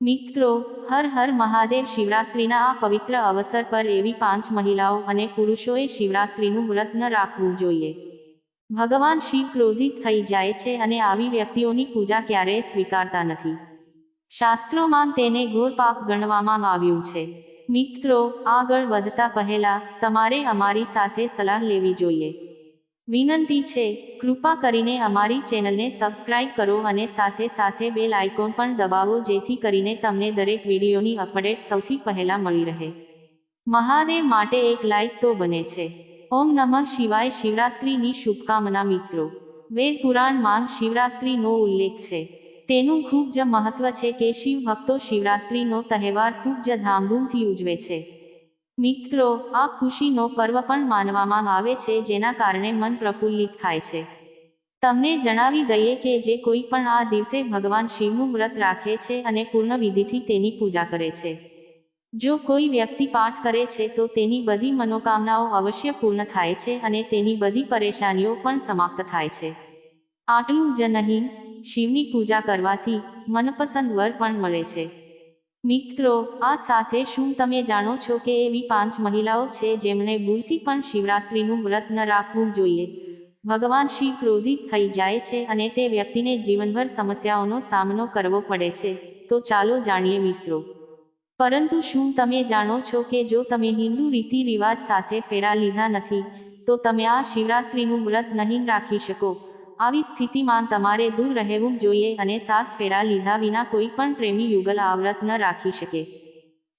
મિત્રો, હર હર મહાદેવ શિવરાત્રિના આ પવિત્ર અવસર પર એવી પાંચ મહિલાઓ અને પુરુષોએ શિવરાત્રિનું વ્રત ન રાખવું જોઈએ. ભગવાન શિવ ક્રોધિત થઈ જાય છે અને આવી વ્યક્તિઓની પૂજા ક્યારેય સ્વીકારતા નથી. શાસ્ત્રોમાં તેને ઘોર પાપ ગણવામાં આવ્યું છે. મિત્રો, આગળ વધતા પહેલા તમારે અમારી સાથે સલાહ લેવી જોઈએ. વિનંતી છે, કૃપા કરીને અમારી ચેનલને સબસ્ક્રાઇબ કરો અને સાથે સાથે બેલ આઇકોન પણ દબાવો જેથી કરીને તમને દરેક વિડીયોની અપડેટ સૌથી પહેલા મળી રહે. મહાદેવ માટે એક લાઇક તો બને છે. ઓમ નમઃ શિવાય શિવરાત્રિની શુભકામના મિત્રો. વેદ પુરાણમાં શિવરાત્રિનો ઉલ્લેખ છે. તેનું ખૂબ જ મહત્વ છે કે શિવ ભક્તો શિવરાત્રિનો તહેવાર ખૂબ જ ધામધૂમથી ઉજવે છે. મિત્રો, આ ખુશીનો પર્વ પણ માનવામાં આવે છે, જેના કારણે મન પ્રફુલ્લિત થાય છે. તમને જણાવી દઈએ કે જે કોઈ પણ આ દિવસે ભગવાન શિવનું વ્રત રાખે છે અને પૂર્ણ વિધિથી તેની પૂજા કરે છે. જો કોઈ વ્યક્તિ પાઠ કરે છે, તો તેની બધી મનોકામનાઓ અવશ્ય પૂર્ણ થાય છે અને તેની બધી પરેશાનીઓ પણ સમાપ્ત થાય છે. આટલું જ નહીં, શિવની પૂજા કરવાથી મનપસંદ વર પણ મળે છે. મિત્રો, આ સાથે શું તમે જાણો છો કે એવી પાંચ મહિલાઓ છે જેમણે ભૂલથી પણ શિવરાત્રિનું વ્રત ન રાખવું જોઈએ? ભગવાન શિવ ક્રોધિત થઈ જાય છે અને તે વ્યક્તિને જીવનભર સમસ્યાઓનો સામનો કરવો પડે છે. તો ચાલો જાણીએ મિત્રો. પરંતુ શું તમે જાણો છો કે જો તમે હિન્દુ રીતિ રિવાજ સાથે ફેરા લીધા નથી, તો તમે આ શિવરાત્રિનું વ્રત નહીં રાખી શકો? આવી સ્થિતિમાં તમારે દૂર રહેવું જોઈએ અને સાત ફેરા લીધા વિના કોઈ પણ પ્રેમી યુગલ આ વ્રત ન રાખી શકે.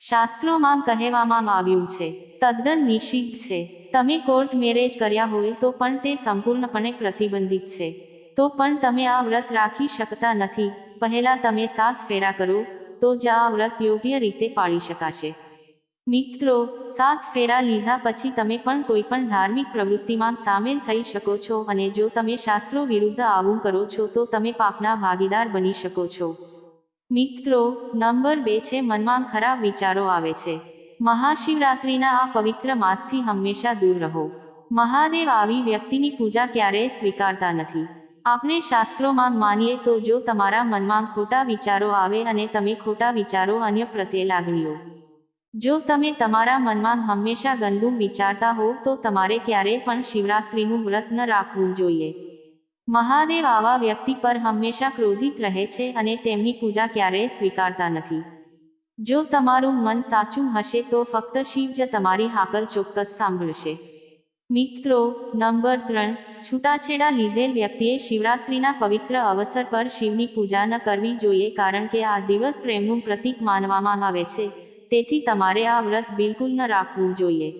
શાસ્ત્રોમાં કહેવામાં આવ્યું છે, તદ્દન નિષિદ્ધ છે. તમે કોર્ટ મેરેજ કર્યા હોય તો પણ તે સંપૂર્ણપણે પ્રતિબંધિત છે. તો પણ તમે આ વ્રત રાખી શકતા નથી. પહેલા તમે સાત ફેરા કરો, તો જ આ વ્રત યોગ્ય રીતે પાળી શકાશે. મિત્રો, સાત ફેરા લીધા પછી તમે પણ કોઈ પણ ધાર્મિક પ્રવૃત્તિમાં સામેલ થઈ શકો છો અને જો તમે શાસ્ત્રો વિરુદ્ધ આવું કરો છો તો તમે પાપના ભાગીદાર બની શકો છો. મિત્રો, નંબર બે છે મનમાં ખરાબ વિચારો આવે છે. મહાશિવરાત્રિના આ પવિત્ર માસથી હંમેશા દૂર રહો. મહાદેવ આવી વ્યક્તિની પૂજા ક્યારેય સ્વીકારતા નથી. આપણે શાસ્ત્રોમાં માનીએ તો જો તમારા મનમાં ખોટા વિચારો આવે અને તમે ખોટા વિચારો અન્ય પ્રત્યે લાગણીઓ જો તમે તમારા મનમાં હંમેશા ગંદુ વિચારતા હો, તો તમારે ક્યારેય પણ શિવરાત્રિનું વ્રત ન રાખવું જોઈએ. મહાદેવ આવા વ્યક્તિ પર હંમેશા ક્રોધિત રહે છે અને તેમની પૂજા ક્યારેય સ્વીકારતા નથી. જો તમારું મન સાચું હશે, તો ફક્ત શિવ જ તમારી હાકર ચોક્કસ સાંભળશે. મિત્રો, નંબર ત્રણ. છૂટાછેડા લીધેલ વ્યક્તિએ શિવરાત્રિના પવિત્ર અવસર પર શિવની પૂજા ન કરવી જોઈએ, કારણ કે આ દિવસ પ્રેમનું પ્રતીક માનવામાં આવે છે. તેથી તમારે આ વ્રત બિલકુલ ન રાખવું જોઈએ.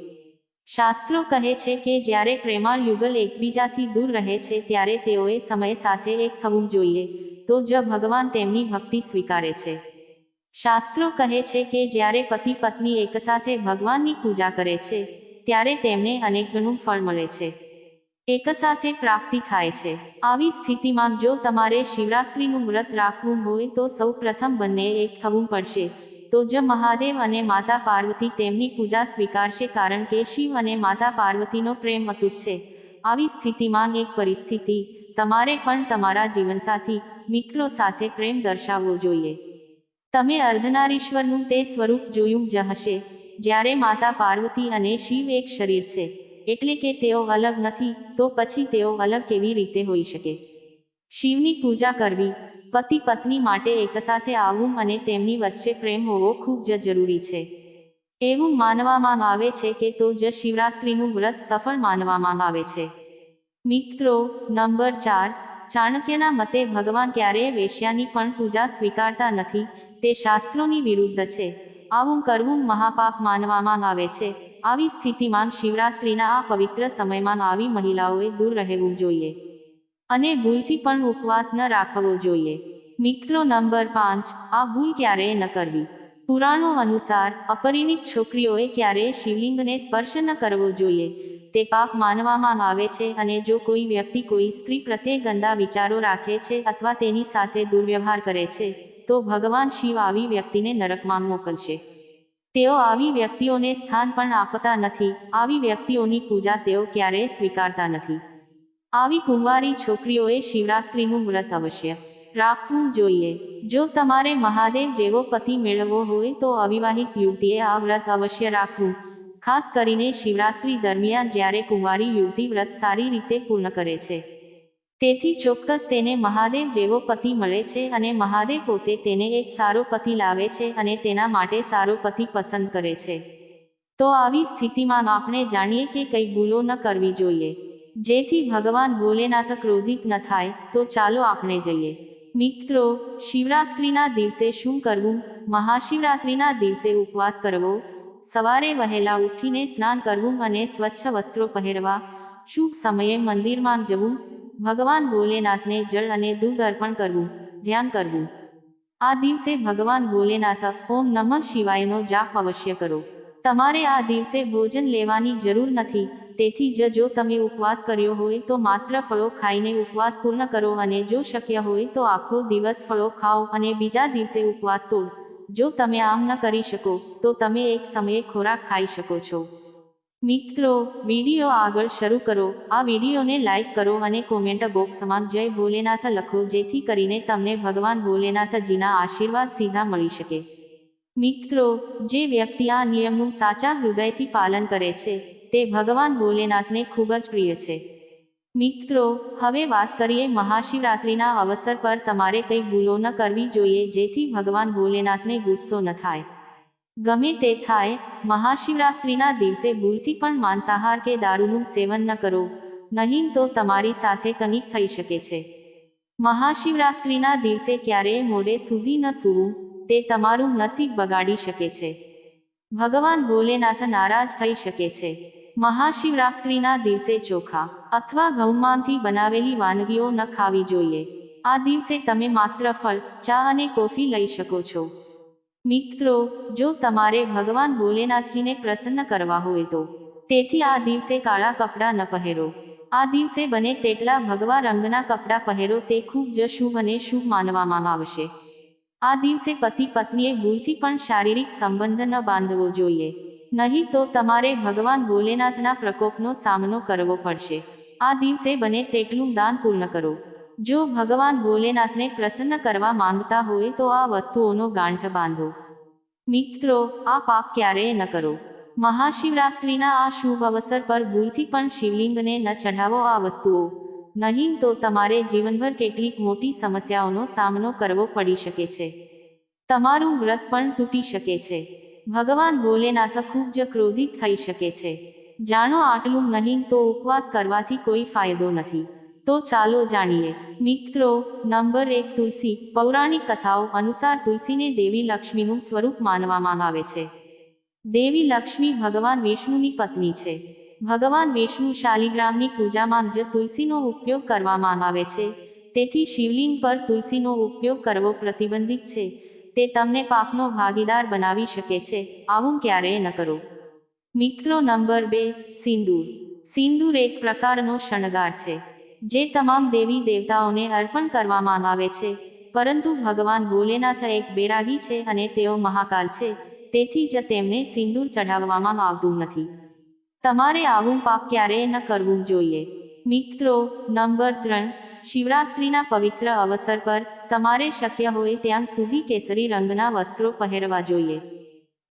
શાસ્ત્રો કહે છે કે જ્યારે પ્રેમાળ યુગલ એકબીજાથી દૂર રહે છે ત્યારે તેઓએ સમય સાથે એક થવું જોઈએ, તો જ ભગવાન તેમની ભક્તિ સ્વીકારે છે. શાસ્ત્રો કહે છે કે જ્યારે પતિ પત્ની એકસાથે ભગવાનની પૂજા કરે છે, ત્યારે તેમને અનેક ફળ મળે છે. એક સાથે પ્રાપ્તિ થાય છે. આવી સ્થિતિમાં જો તમારે શિવરાત્રિનું વ્રત રાખવું હોય તો સૌ પ્રથમ બંને એક થવું પડશે. તો જ મહાદેવ અને માતા પાર્વતી તેમની પૂજા સ્વીકારશે કારણ કે શિવ અને માતા પાર્વતીનો પ્રેમ અતૂટ છે. આવી સ્થિતિમાં એક પરિસ્થિતિ તમારે પણ તમારા જીવનસાથી મિત્રો સાથે પ્રેમ દર્શાવવો જોઈએ. તમે અર્ધનારીશ્વરનું તે સ્વરૂપ જોયું જ હશે, જ્યારે માતા પાર્વતી અને શિવ એક શરીર છે, એટલે કે તેઓ અલગ નથી, તો પછી તેઓ અલગ કેવી રીતે હોઈ શકે? શિવની પૂજા કરવી પતિ પત્ની માટે એકસાથે આવવું અને તેમની વચ્ચે પ્રેમ હોવો ખૂબ જ જરૂરી છે. એવું માનવામાં આવે છે કે તો જ શિવરાત્રિનું વ્રત સફળ માનવામાં આવે છે. મિત્રો, નંબર ચાર, ચાણક્યના મતે ભગવાન ક્યારેય વેશ્યાની પણ પૂજા સ્વીકારતા નથી, તે શાસ્ત્રોની વિરુદ્ધ છે. આવું કરવું મહાપાપ માનવામાં આવે છે. આવી સ્થિતિમાં શિવરાત્રિના આ પવિત્ર સમયમાં આવી મહિલાઓએ દૂર રહેવું જોઈએ અને ભૂલથી પણ ઉપવાસ ન રાખવો જોઈએ. મિત્રો નંબર પાંચ, આ ભૂલ ક્યારેય ન કરવી. પુરાણો અનુસાર, અપરિણિત છોકરીઓએ ક્યારેય શિવલિંગને સ્પર્શ ન કરવો જોઈએ. તે પાપ માનવામાં આવે છે અને જો કોઈ વ્યક્તિ કોઈ સ્ત્રી પ્રત્યે ગંદા વિચારો રાખે છે અથવા તેની સાથે દુર્વ્યવહાર કરે છે, તો ભગવાન શિવ આવી વ્યક્તિને નરકમાં મોકલશે. તેઓ આવી વ્યક્તિઓને સ્થાન પણ આપતા નથી. આવી વ્યક્તિઓની પૂજા તેઓ ક્યારેય સ્વીકારતા નથી. આવી કુંવારી છોકરીઓએ શિવરાત્રિનું વ્રત અવશ્ય રાખવું જોઈએ. જો તમારે મહાદેવ જેવો પતિ મેળવવો હોય તો અવિવાહિત યુવતીએ આ વ્રત અવશ્ય રાખવું. ખાસ કરીને શિવરાત્રી દરમિયાન જ્યારે કુંવારી યુવતી વ્રત સારી રીતે પૂર્ણ કરે છે. તેથી ચોક્કસ તેને મહાદેવ જેવો પતિ મળે છે અને મહાદેવ પોતે તેને એક સારો પતિ લાવે છે અને તેના માટે સારો પતિ પસંદ કરે છે. તો આવી સ્થિતિમાં આપણે જાણીએ કે કઈ ભૂલો ન કરવી જોઈએ. જેથી ભગવાન ભોલેનાથ ક્રોધિત ન થાય, તો ચાલો આપણે જઈએ. મિત્રો, શિવરાત્રિના દિવસે શું કરવું? મહાશિવરાત્રિના દિવસે ઉપવાસ કરવો? સવારે વહેલા ઉઠીને સ્નાન કરવું અને સ્વચ્છ વસ્ત્રો પહેરવા? શુભ સમયે મંદિરમાં જવું? ભગવાન ભોલેનાથને જળ અને દૂધ અર્પણ કરવું? ધ્યાન કરવું. આ દિવસે ભગવાન ભોલેનાથ ઓમ નમઃ શિવાયનો જાપ અવશ્ય કરો. તમારે આ દિવસે ભોજન લેવાની જરૂર નથી. તેથી જ જો તમે ઉપવાસ કર્યો હોય તો માત્ર ફળો ખાઈને ઉપવાસ પૂર્ણ કરો અને જો શક્ય હોય તો આખો દિવસ ફળો ખાઓ અને બીજા દિવસે ઉપવાસ તોડ. જો તમે આમ ન કરી શકો, તો તમે એક સમયે ખોરાક ખાઈ શકો છો. મિત્રો, વીડિયો આગળ શરૂ કરો. આ વિડીયોને લાઇક કરો અને કોમેન્ટ બોક્સમાં જય ભોલેનાથ લખો, જેથી કરીને તમને ભગવાન ભોલેનાથજીના આશીર્વાદ સીધા મળી શકે. મિત્રો, જે વ્યક્તિ આ નિયમનું સાચા હૃદયથી પાલન કરે છે તે ભગવાન ભોલેનાથને ખૂબ જ પ્રિય છે. મિત્રો, હવે વાત કરીએ મહાશિવરાત્રિના અવસર પર તમારે કંઈ ભૂલો ન કરવી જોઈએ જેથી ભગવાન ભોલેનાથને ગુસ્સો ન થાય. ગમે તે થાય, મહાશિવરાત્રિના દિવસે ભૂલથી પણ માંસાહાર કે દારૂનું સેવન ન કરો, નહીં તો તમારી સાથે કંઈક થઈ શકે છે. મહાશિવરાત્રિના દિવસે ક્યારેય મોડે સુધી ન સૂવું, તે તમારું નસીબ બગાડી શકે છે. ભગવાન ભોલેનાથ નારાજ થઈ શકે છે. મહાશિવરાત્રિના દિવસે ચોખા અથવા ઘઉંમાંથી બનાવેલી વાનગીઓ ન ખાવી જોઈએ. આ દિવસે તમે માત્ર ફળ, ચા અને કોફી લઈ શકો છો. મિત્રો, જો તમારે ભગવાન ભોલેનાથજીને પ્રસન્ન કરવા હોય તો, તેથી આ દિવસે કાળા કપડાં ન પહેરો. આ દિવસે બને તેટલા ભગવા રંગના કપડાં પહેરો, તે ખૂબ જ શુભ અને શુભ માનવામાં આવશે. આ દિવસે પતિ પત્નીએ ભૂલથી પણ શારીરિક સંબંધ ન બાંધવો જોઈએ. નહીં તો તમારે ભગવાન ભોલેનાથના પ્રકોપનો સામનો કરવો પડશે. આ દિવસે બને તેટલું દાન પૂર્ણ કરો. જો ભગવાન ભોલેનાથને પ્રસન્ન કરવા માંગતા હોય તો આ વસ્તુઓનો ગાંઠ બાંધો. મિત્રો, આ પાપ ક્યારેય ન કરો. મહાશિવરાત્રિના આ શુભ અવસર પર ભૂલથી પણ શિવલિંગને ન ચઢાવો આ વસ્તુઓ. નહીં તો તમારે જીવનભર કેટલીક મોટી સમસ્યાઓનો સામનો કરવો પડી શકે છે. તમારું વ્રત પણ તૂટી શકે છે. ભગવાન ભોલેનાથ ખૂબ જ ક્રોધિત થઈ શકે છે. જાણો આટલું નહીં તો ઉપવાસ કરવાથી કોઈ ફાયદો નથી. તો ચાલો જાણીએ. મિત્રો, નંબર એક તુલસી, પૌરાણિક કથાઓ અનુસાર તુલસીને દેવી લક્ષ્મીનું સ્વરૂપ માનવામાં આવે છે. દેવી લક્ષ્મી ભગવાન વિષ્ણુની પત્ની છે. ભગવાન વિષ્ણુ શાલિગ્રામની પૂજામાં જ તુલસીનો ઉપયોગ કરવામાં આવે છે. તેથી શિવલિંગ પર તુલસીનો ઉપયોગ કરવો પ્રતિબંધિત છે. તે તમને પાપનો ભાગીદાર બનાવી શકે છે. આવું ક્યારેય ન કરો. મિત્રો નંબર બે, સિંદૂર. સિંદૂર એક પ્રકારનો શણગાર છે, જે તમામ દેવી દેવતાઓને અર્પણ કરવામાં આવે છે. પરંતુ ભગવાન ભોલેનાથ એક બેરાગી છે અને તેઓ મહાકાલ છે, તેથી જ તેમને સિંદૂર ચઢાવવામાં આવતું નથી. તમારે આવું પાપ ક્યારેય ન કરવું જોઈએ. મિત્રો નંબર ત્રણ શિવરાત્રિના પવિત્ર અવસર પર તમારે શક્ય હોય ત્યાં સુધી કેસરી રંગના વસ્ત્રો પહેરવા જોઈએ.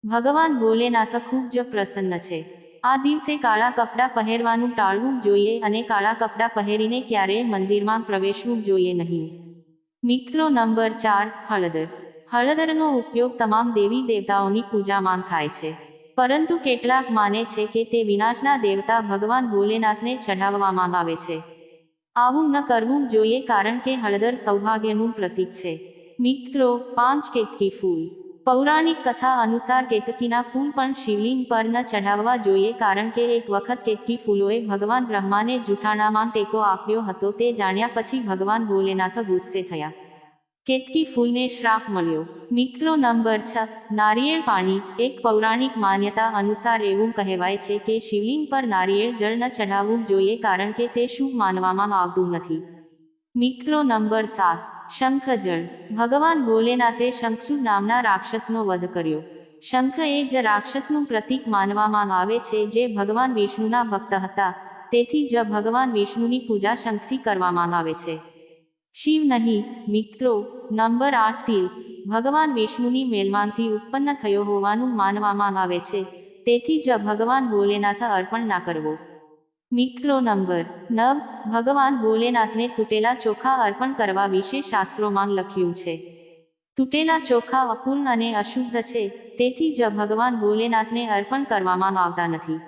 ભગવાન ભોલેનાથ ખૂબ જ પ્રસન્ન છે. આ દિવસે કાળા કપડાં પહેરવાનું ટાળવું જોઈએ અને કાળા કપડાં પહેરીને ક્યારેય મંદિરમાં પ્રવેશવું જોઈએ નહીં. મિત્રો નંબર ચાર, હળદર. હળદરનો ઉપયોગ તમામ દેવી દેવતાઓની પૂજામાં થાય છે. પરંતુ કેટલાક માને છે કે તે વિનાશના દેવતા ભગવાન ભોલેનાથને ચઢાવવામાં આવે છે. આવું ન કરવું જોઈએ કારણ કે હળદર સૌભાગ્યનું પ્રતીક છે. મિત્રો, પાંચ કેતકી ફૂલ. પૌરાણિક કથા અનુસાર કેતકીના ફૂલ પણ શિવલિંગ પર ન ચઢાવવા જોઈએ કારણ કે એક વખત કેતકી ફૂલોએ ભગવાન બ્રહ્માને જૂઠાણામાં ટેકો આપ્યો હતો તે જાણ્યા પછી ભગવાન ભોલેનાથ ગુસ્સે થયા. કેતકી ફૂલને શ્રાપ મળ્યો. મિત્રો નંબર છ, નારિયેળ પાણી, એક પૌરાણિક માન્યતા અનુસાર એવું કહેવાય છે કે શિવલિંગ પર નારિયેળ જળ ન ચઢાવવું જોઈએ કારણ કે તે શુભ માનવામાં આવતું નથી. મિત્રો નંબર સાત, શંખ જળ. ભગવાન ભોલેનાથે શંખચૂડ નામના રાક્ષસનો વધ કર્યો. શંખ એ જ રાક્ષસનું પ્રતીક માનવામાં આવે છે જે ભગવાન વિષ્ણુના ભક્ત હતા. તેથી જ ભગવાન વિષ્ણુની પૂજા શંખથી કરવામાં આવે છે. શિવ નહીં, મિત્રો, નંબર આઠથી ભગવાન વિષ્ણુની મેલમાંથી ઉત્પન્ન થયો હોવાનું માનવામાં આવે છે. તેથી જ ભગવાન ભોલેનાથ અર્પણ ના કરવો. મિત્રો નંબર નવ, ભગવાન ભોલેનાથને તૂટેલા ચોખા અર્પણ કરવા વિશે શાસ્ત્રોમાં લખ્યું છે. તૂટેલા ચોખા અપૂર્ણ અને અશુદ્ધ છે, તેથી જ ભગવાન ભોલેનાથને અર્પણ કરવામાં આવતા નથી.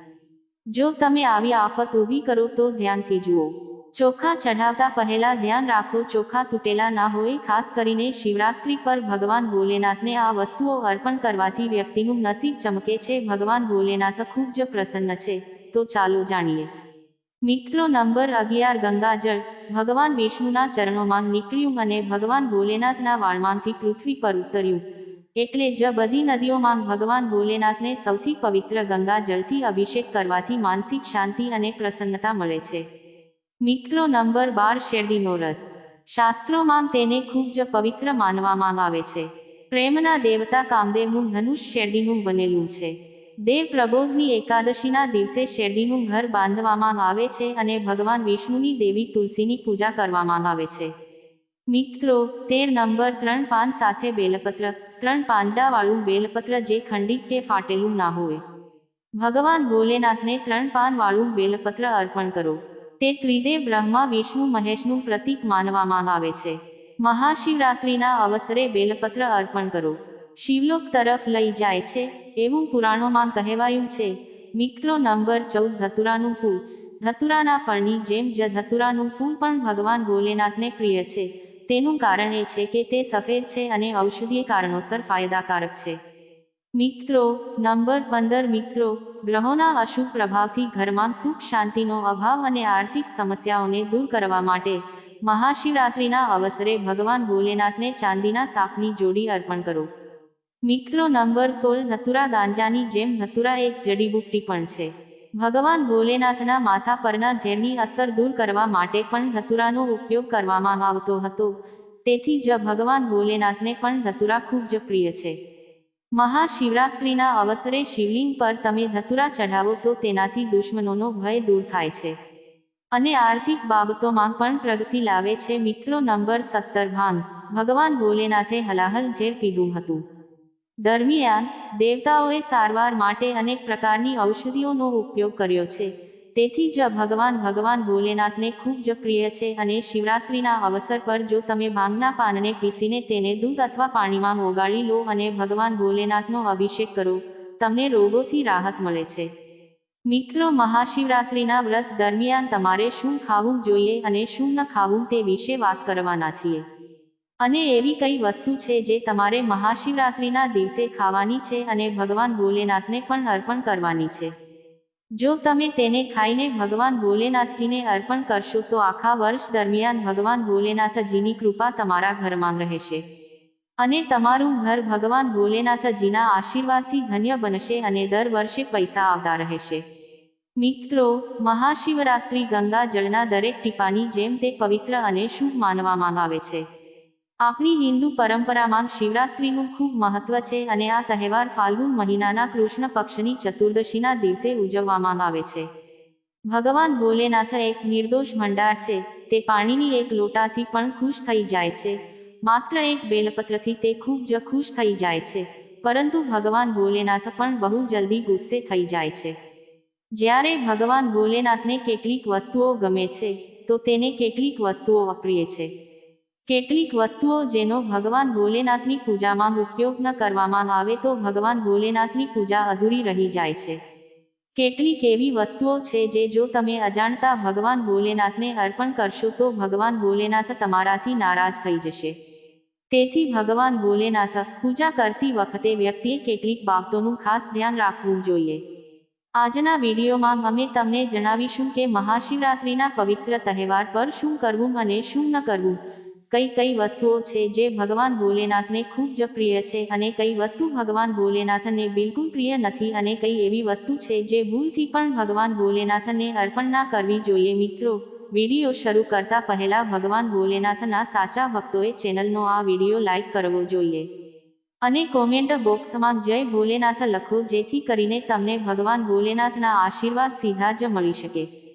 જો તમે આવી આફત ઊભી કરો તો ધ્યાનથી જુઓ. ચોખા ચઢાવતા પહેલા ધ્યાન રાખો, ચોખા તૂટેલા ના હોય, ખાસ કરીને શિવરાત્રી પર ભગવાન ભોલેનાથને આ વસ્તુઓ અર્પણ કરવાથી વ્યક્તિનું નસીબ ચમકે છે. ભગવાન ભોલેનાથ ખૂબ જ પ્રસન્ન છે. તો ચાલો જાણીએ. મિત્રો નંબર અગિયાર, ગંગાજળ. ભગવાન વિષ્ણુના ચરણોમાં નીકળ્યું અને ભગવાન ભોલેનાથના વાળમાંથી પૃથ્વી પર ઉતર્યું. એટલે જ બધી નદીઓમાં ભગવાન ભોલેનાથને સૌથી પવિત્ર ગંગાજળથી અભિષેક કરવાથી માનસિક શાંતિ અને પ્રસન્નતા મળે છે. મિત્રો નંબર બાર શેરડીનો રસ શાસ્ત્રોમાં તેને ખૂબ જ પવિત્ર માનવામાં આવે છે. પ્રેમના દેવતા કામદેવનું ધનુષ શેરડીનું બનેલું છે. દેવ પ્રબોધની એકાદશીના દિવસે શેરડીનું ઘર બાંધવામાં આવે છે અને ભગવાન વિષ્ણુની દેવી તુલસીની પૂજા કરવામાં આવે છે. મિત્રો, તેર નંબર ત્રણ પાન સાથે બેલપત્ર, ત્રણ પાંદડાવાળું બેલપત્ર જે ખંડિત કે ફાટેલું ના હોય. ભગવાન ભોલેનાથને ત્રણ પાનવાળું બેલપત્ર અર્પણ કરો. તે ત્રિદેવ બ્રહ્મા, વિષ્ણુ, મહેશનું પ્રતીક માનવામાં આવે છે. મહાશિવરાત્રિના અવસરે બેલપત્ર અર્પણ કરો. શિવલોક તરફ લઈ જાય છે, એવું પુરાણોમાં કહેવાયું છે. મિત્રો નંબર ચૌદ, ધતુરાનું ફૂલ. ધતુરાના ફળની જેમ જ ધતુરાનું ફૂલ પણ ભગવાન ભોલેનાથને પ્રિય છે. તેનું કારણ એ છે કે તે સફેદ છે અને ઔષધીય કારણોસર ફાયદાકારક છે. મિત્રો, નંબર પંદર મિત્રો, ગ્રહોના અશુભ પ્રભાવથી ઘરમાં સુખ શાંતિનો અભાવ અને આર્થિક સમસ્યાઓને દૂર કરવા માટે મહાશિવરાત્રિના અવસરે ભગવાન ભોલેનાથને ચાંદીના સાપની જોડી અર્પણ કરો. મિત્રો, નંબર સોળ ધતુરા ગાંજાની જેમ ધતુરા એક જડીબુટ્ટી પણ છે. ભગવાન ભોલેનાથના માથા પરના ઝેરની અસર દૂર કરવા માટે પણ ધતુરાનો ઉપયોગ કરવામાં આવતો હતો. તેથી જ ભગવાન ભોલેનાથને પણ ધતુરા ખૂબ જ પ્રિય છે. મહાશિવરાત્રિના અવસરે શિવલિંગ પર તમે ધતુરા ચઢાવો તો તેનાથી દુશ્મનોનો ભય દૂર થાય છે. અને આર્થિક બાબતોમાં પણ પ્રગતિ લાવે છે. મિત્રો, નંબર સત્તર, ભાંગ. ભગવાન ભોલેનાથે હલાહલ ઝેર પીધું હતું. દરમિયાન, દેવતાઓએ સારવાર માટે અનેક પ્રકારની ઔષધિઓનો ઉપયોગ કર્યો છે. તેથી જ ભગવાન ભગવાન ભોલેનાથને ખૂબ જ પ્રિય છે અને શિવરાત્રિના અવસર પર જો તમે ભાંગના પાનને પીસીને તેને દૂધ અથવા પાણીમાં ઓગાળી લો અને ભગવાન ભોલેનાથનો અભિષેક કરો, તમને રોગોથી રાહત મળે છે. મિત્રો, મહાશિવરાત્રિના વ્રત દરમિયાન તમારે શું ખાવું જોઈએ અને શું ન ખાવું તે વિશે વાત કરવાના છીએ. અને એવી કઈ વસ્તુ છે જે તમારે મહાશિવરાત્રિના દિવસે ખાવાની છે અને ભગવાન ભોલેનાથને પણ અર્પણ કરવાની છે? જો તમે તેને ખાઈને ભગવાન ભોલેનાથજીને અર્પણ કરશો તો આખા વર્ષ દરમિયાન ભગવાન ભોલેનાથજીની કૃપા તમારા ઘરમાં રહેશે. અને તમારું ઘર ભગવાન ભોલેનાથજીના આશીર્વાદથી ધન્ય બનશે અને દર વર્ષે પૈસા આવતા રહેશે. મિત્રો, મહાશિવરાત્રિ ગંગા જળના દરેક ટીપાની જેમ તે પવિત્ર અને શુભ માનવામાં આવે છે. આપણી હિન્દુ પરંપરામાં શિવરાત્રિનું ખૂબ મહત્વ છે અને આ તહેવાર ફાલ્ગુન મહિનાના કૃષ્ણ પક્ષની ચતુર્દશીના દિવસે ઉજવવામાં આવે છે. ભગવાન ભોલેનાથ એક નિર્દોષ ભંડાર છે, તે પાણીની એક લોટાથી પણ ખુશ થઈ જાય છે. માત્ર એક બેલપત્રથી તે ખૂબ જ ખુશ થઈ જાય છે, પરંતુ ભગવાન ભોલેનાથ પણ બહુ જલ્દી ગુસ્સે થઈ જાય છે. જ્યારે ભગવાન ભોલેનાથને કેટલીક વસ્તુઓ ગમે છે, તો તેને કેટલીક વસ્તુઓ અપ્રિય છે. કેટલીક વસ્તુઓ જેનો ભગવાન ભોલેનાથની પૂજામાં ઉપયોગ ન કરવામાં આવે તો ભગવાન ભોલેનાથની પૂજા અધૂરી રહી જાય છે. કેટલીક એવી વસ્તુઓ છે જે જો તમે અજાણતા ભગવાન ભોલેનાથને અર્પણ કરશો તો ભગવાન ભોલેનાથ તમારાથી નારાજ થઈ જશે. તેથી ભગવાન ભોલેનાથ પૂજા કરતી વખતે વ્યક્તિએ કેટલીક બાબતોનું ખાસ ધ્યાન રાખવું જોઈએ. આજના વિડીયોમાં અમે તમને જણાવીશું કે મહાશિવરાત્રિના પવિત્ર તહેવાર પર શું કરવું અને શું ન કરવું. કઈ કઈ વસ્તુઓ છે જે ભગવાન ભોલેનાથને ખૂબ જ પ્રિય છે અને કઈ વસ્તુ ભગવાન ભોલેનાથને બિલકુલ પ્રિય નથી અને કઈ એવી વસ્તુ છે જે ભૂલથી પણ ભગવાન ભોલેનાથને અર્પણ ના કરવી જોઈએ. મિત્રો, વીડિયો શરૂ કરતા પહેલા ભગવાન ભોલેનાથના સાચા ભક્તોએ ચેનલનો આ વીડિયો લાઈક કરવો જોઈએ અને કોમેન્ટ બોક્સમાં જય ભોલેનાથ લખો જેથી કરીને તમને ભગવાન ભોલેનાથના આશીર્વાદ સીધા જ મળી શકે.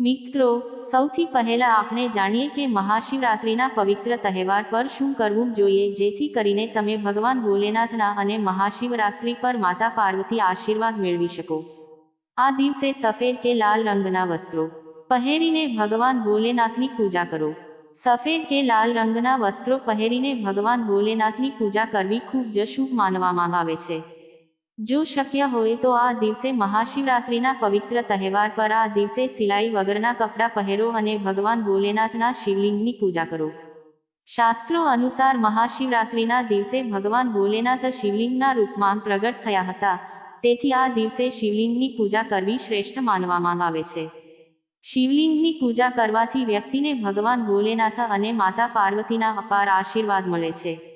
મિત્રો, સૌથી પહેલા આપણે જાણીએ કે મહાશિવરાત્રિના પવિત્ર તહેવાર પર શું કરવું જોઈએ, જેથી કરીને તમે ભગવાન ભોલેનાથના અને મહાશિવરાત્રિ પર માતા પાર્વતી આશીર્વાદ મેળવી શકો. આ દિવસે સફેદ કે લાલ રંગના વસ્ત્રો પહેરીને ભગવાન ભોલેનાથની પૂજા કરો. સફેદ કે લાલ રંગના વસ્ત્રો પહેરીને ભગવાન ભોલેનાથની પૂજા કરવી ખૂબ જ શુભ માનવામાં આવે છે. જો શક્ય હોય તો આ દિવસે મહાશિવરાત્રિના પવિત્ર તહેવાર પર આ દિવસે સિલાઈ વગરના કપડાં પહેરો અને ભગવાન ભોલેનાથના શિવલિંગની પૂજા કરો. શાસ્ત્રો અનુસાર મહાશિવરાત્રિના દિવસે ભગવાન ભોલેનાથ શિવલિંગના રૂપમાં પ્રગટ થયા હતા. તેથી આ દિવસે શિવલિંગની પૂજા કરવી શ્રેષ્ઠ માનવામાં આવે છે. શિવલિંગની પૂજા કરવાથી વ્યક્તિને ભગવાન ભોલેનાથ અને માતા પાર્વતીના અપાર આશીર્વાદ મળે છે.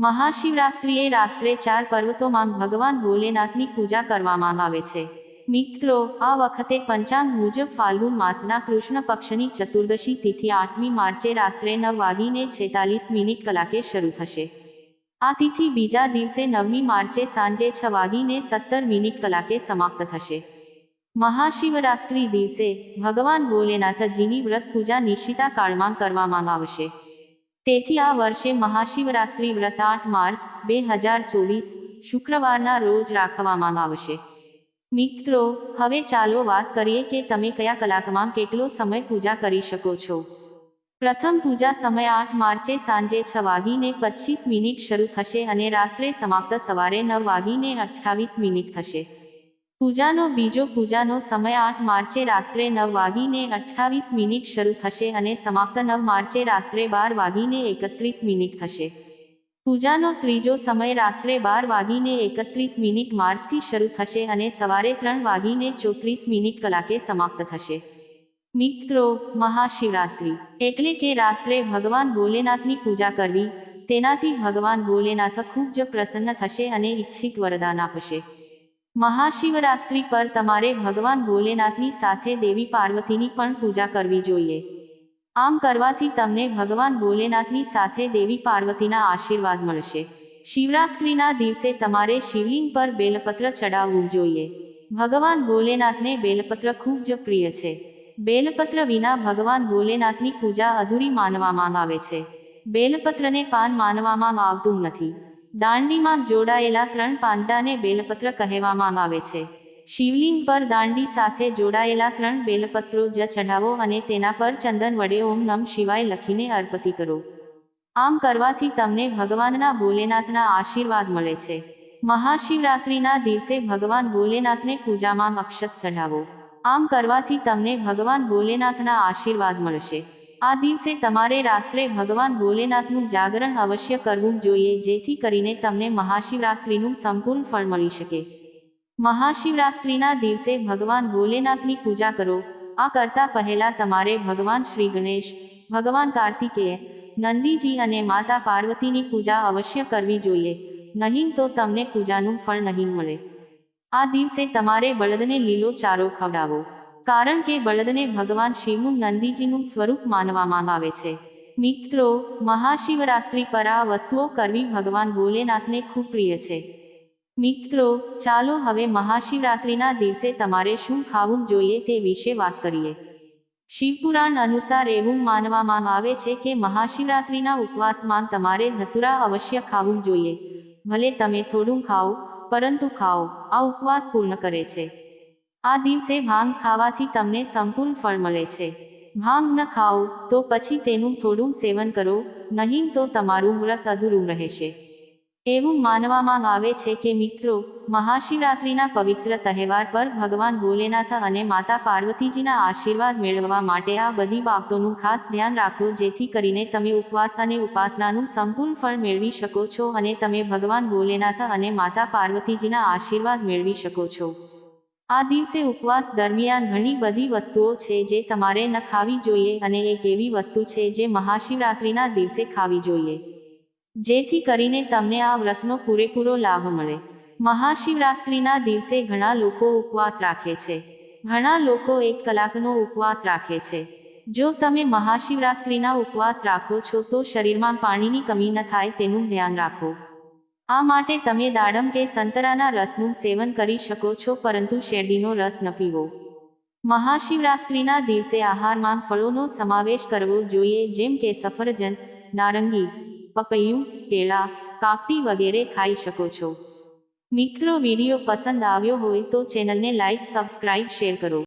મહાશિવરાત્રિએ રાત્રે ચાર પર્વતોમાં ભગવાન ભોલેનાથની પૂજા કરવામાં આવે છે. મિત્રો, આ વખતે પંચાંગ મુજબ ફાલ્ગુન માસના કૃષ્ણ પક્ષની ચતુર્દશી તિથિ આઠમી માર્ચે રાત્રે નવ વાગીને છેતાલીસ મિનિટ કલાકે શરૂ થશે. આ તિથિ બીજા દિવસે નવમી માર્ચે સાંજે છ વાગીને સત્તર મિનિટ કલાકે સમાપ્ત થશે. મહાશિવરાત્રિ દિવસે ભગવાન ભોલેનાથજીની વ્રત પૂજા નિશિતા કાળમાં કરવામાં આવશે. તેથી આ વર્ષે મહાશિવરાત્રિ વ્રત આઠ માર્ચ બે હજાર ચોવીસ શુક્રવારના રોજ રાખવામાં આવશે. મિત્રો, હવે ચાલો વાત કરીએ કે તમે કયા કલાકમાં કેટલો સમય પૂજા કરી શકો છો. પ્રથમ પૂજા સમય આઠ માર્ચે સાંજે છ વાગીને પચીસ મિનિટ શરૂ થશે અને રાત્રે સમાપ્ત સવારે નવ વાગીને અઠ્ઠાવીસ મિનિટ થશે. પૂજાનો બીજો પૂજાનો સમય આઠ માર્ચે રાત્રે નવ વાગીને અઠ્ઠાવીસ મિનિટ શરૂ થશે અને સમાપ્ત નવ માર્ચે રાત્રે બાર વાગીને એકત્રીસ મિનિટ થશે. પૂજાનો ત્રીજો સમય રાત્રે બાર વાગીને એકત્રીસ મિનિટ માર્ચથી શરૂ થશે અને સવારે ત્રણ વાગીને ચોત્રીસ મિનિટ કલાકે સમાપ્ત થશે. મિત્રો, મહાશિવરાત્રિ. એટલે કે રાત્રે ભગવાન ભોલેનાથની પૂજા કરવી, તેનાથી ભગવાન ભોલેનાથ ખૂબ જ પ્રસન્ન થશે અને ઈચ્છિત વરદાન આપશે. મહાશિવરાત્રિ પર તમારે ભગવાન ભોલેનાથની સાથે દેવી પાર્વતીની પણ પૂજા કરવી જોઈએ. આમ કરવાથી તમને ભગવાન ભોલેનાથની સાથે દેવી પાર્વતીના આશીર્વાદ મળશે. શિવરાત્રિના દિવસે તમારે શિવલિંગ પર બેલપત્ર ચડાવવું જોઈએ. ભગવાન ભોલેનાથને બેલપત્ર ખૂબ જ પ્રિય છે. બેલપત્ર વિના ભગવાન ભોલેનાથની પૂજા અધૂરી માનવામાં આવે છે. બેલપત્રને પાન માનવામાં આવતું નથી. દાંડીમાં જોડાયેલા ત્રણ પાંડાને બેલપત્ર કહેવામાં આવે છે. શિવલિંગ પર દાંડી સાથે જોડાયેલા ત્રણ બેલપત્રો જ ચઢાવો અને તેના પર ચંદન વડે ઓમ નમ શિવાય લખીને અર્પતિ કરો. આમ કરવાથી તમને ભગવાનના ભોલેનાથના આશીર્વાદ મળે છે. મહાશિવરાત્રિના દિવસે ભગવાન ભોલેનાથને પૂજામાં અક્ષત ચઢાવો. આમ કરવાથી તમને ભગવાન ભોલેનાથના આશીર્વાદ મળશે. આ દિવસે તમારે રાત્રે ભગવાન ભોલેનાથનું જાગરણ અવશ્ય કરવું જોઈએ, જેથી કરીને તમને મહાશિવરાત્રિનું સંપૂર્ણ ફળ મળી શકે. મહાશિવરાત્રિના દિવસે ભગવાન ભોલેનાથની પૂજા કરો. આ કરતા પહેલા તમારે ભગવાન શ્રી ગણેશ, ભગવાન કાર્તિકેય, નંદીજી અને માતા પાર્વતીની પૂજા અવશ્ય કરવી જોઈએ. નહીં તો તમને પૂજાનું ફળ નહીં મળે. આ દિવસે તમારે બળદને લીલો ચારો ખવડાવો. કારણ કે બળદને ભગવાન શિવનું નંદીજીનું સ્વરૂપ માનવામાં આવે છે. મિત્રો, મહાશિવરાત્રિ પર આ વસ્તુઓ કરવી ભગવાન ભોલેનાથને ખૂબ પ્રિય છે. મિત્રો, ચાલો હવે મહાશિવરાત્રિના દિવસે તમારે શું ખાવું જોઈએ તે વિશે વાત કરીએ. શિવપુરાણ અનુસાર એવું માનવામાં આવે છે કે મહાશિવરાત્રિના ઉપવાસમાં તમારે ધતુરા અવશ્ય ખાવું જોઈએ. ભલે તમે થોડું ખાઓ, પરંતુ ખાઓ, આ ઉપવાસ પૂર્ણ કરે છે. આ દિવસે ભાંગ ખાવાથી તમને સંપૂર્ણ ફળ મળે છે. ભાંગ ન ખાઓ, તો પછી તેનું થોડું સેવન કરો, નહીં તો તમારું વ્રત અધૂરું રહેશે. એવું માનવામાં આવે છે કે મિત્રો, મહાશિવરાત્રિના પવિત્ર તહેવાર પર ભગવાન ભોલેનાથ અને માતા પાર્વતીજીના આશીર્વાદ મેળવવા માટે આ બધી બાબતોનું ખાસ ધ્યાન રાખો, જેથી કરીને તમે ઉપવાસ અને ઉપાસનાનું સંપૂર્ણ ફળ મેળવી શકો છો અને તમે ભગવાન ભોલેનાથ અને માતા પાર્વતીજીના આશીર્વાદ મેળવી શકો છો. આ દિવસે ઉપવાસ દરમિયાન ઘણી બધી વસ્તુઓ છે જે તમારે ન ખાવી જોઈએ અને એક એવી વસ્તુ છે જે મહાશિવરાત્રિના દિવસે ખાવી જોઈએ. જેથી કરીને તમને આ વ્રતનો પૂરેપૂરો લાભ મળે. મહાશિવરાત્રિના દિવસે ઘણા લોકો ઉપવાસ રાખે છે. ઘણા લોકો એક કલાકનો ઉપવાસ રાખે છે. જો તમે મહાશિવરાત્રિના ઉપવાસ રાખો છો તો શરીરમાં પાણીની કમી ન થાય તેનું ધ્યાન રાખો. આ માટે તમે દાડમ કે સંતરાના રસનું સેવન કરી શકો છો, પરંતુ શેરડીનો રસ ન પીવો. મહાશિવરાત્રિના દિવસે આહારમાં ફળોનો સમાવેશ કરવો જોઈએ, જેમ કે સફરજન, નારંગી, પપૈયું, કેળા, કાકડી વગેરે ખાઈ શકો છો. મિત્રો, વીડિયો પસંદ આવ્યો હોય તો ચેનલને લાઇક સબસ્ક્રાઇબ, શેર કરો.